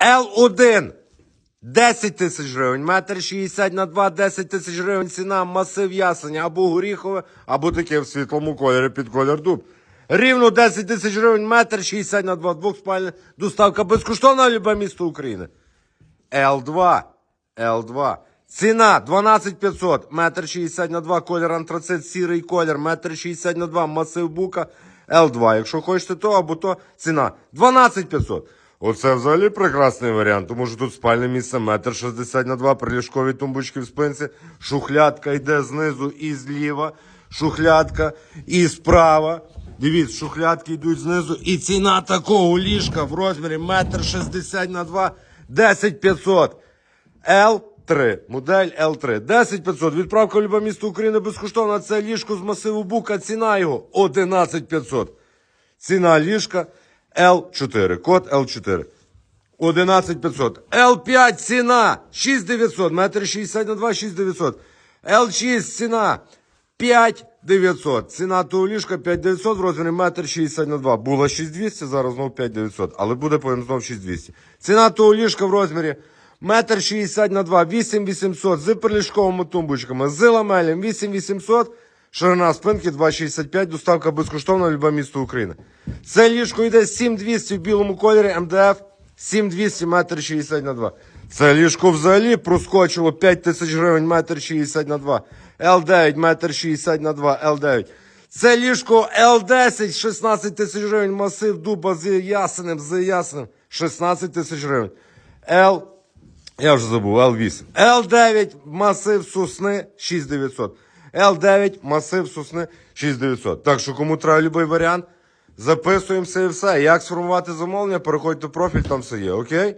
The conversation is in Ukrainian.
Л1 10 тисяч гривень, метр 60 на 2, 10 тисяч гривень. Ціна, масив ясеня, або горіхове, або таке в світлому кольорі під колір дуб. Рівно 10 тисяч гривень, метр 60 на 2, двохспальня, доставка безкоштовна в любе місто України. Л2, Л2. Ціна 12 500, метр 60 на 2, колір антрацит, сірий колір, метр 60 на 2, масив бука, Л2. Якщо хочете то або то, ціна 12 500. Оце взагалі прекрасний варіант, тому що тут спальне місце метр 60 на 2, приліжкові тумбочки в спинці, шухлядка йде знизу і зліва, шухлядка і справа. Дивіться, шухлядки йдуть знизу. І ціна такого ліжка в розмірі метр 60 на 2, 10 500. Л3, модель Л3. 10 500. Відправка в любе місто України безкоштовна. Це ліжко з масиву бука. Ціна його 11 500. Ціна ліжка Л4. Код Л4. 11 500. Л5 ціна 6900. Метр 60 на 2, 6900. Л6 ціна 5 900. Ціна того ліжка 5 900 в розмірі метр 60 на 2. Було 6200, зараз знову 5 900. Але буде потім знову 6200. Ціна того ліжка в розмірі метр 60 на 2, 8 800. З приліжковими тумбочками, з ламелем 8 800. Ширина спинки 2,65, доставка безкоштовна в любе місто України. Це ліжко йде 7200 в білому кольорі МДФ 7200 метр 60 на 2. Це ліжко взагалі проскочило 5 тисяч гривень метр 60 на 2. Л9 метр 60 на 2, Л9. Це ліжко Л10 16 тисяч гривень, масив дуба з ясенем, з ясенем 16 тисяч гривень. Л я вже забув, Л8. Л9 масив сосни 6900. Л9 масив сосни 6900. Так що кому треба будь-який варіант, записуємося і все. Як сформувати замовлення, переходьте в профіль, там все є, окей?